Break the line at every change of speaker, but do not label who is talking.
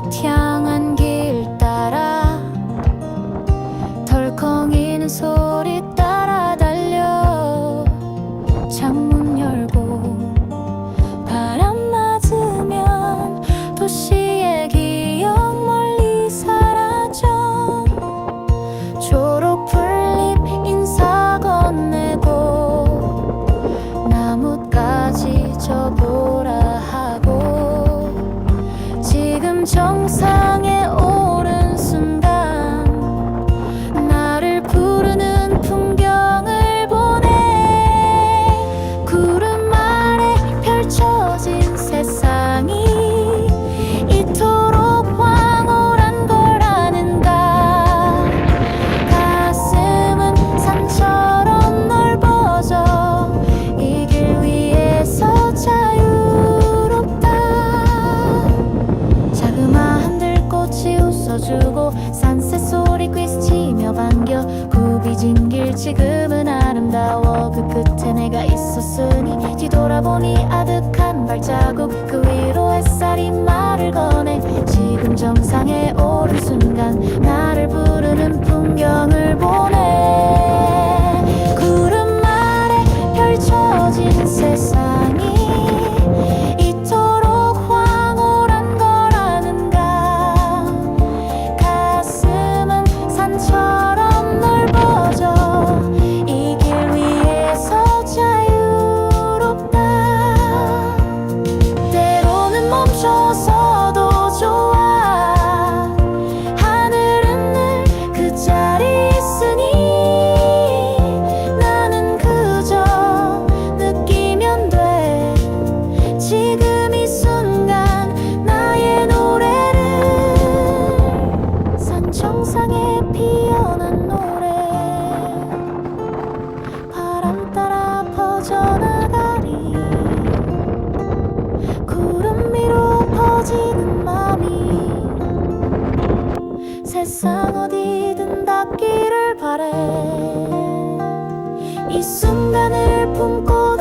곳 향한 길 따라 덜컹이는 소리 따라 달려 정상에 주고 산새 소리 퀴스 치며 반겨 구비진 길 지금은 아름다워. 세상 어디든 닿기를 바래. 이 순간을 품고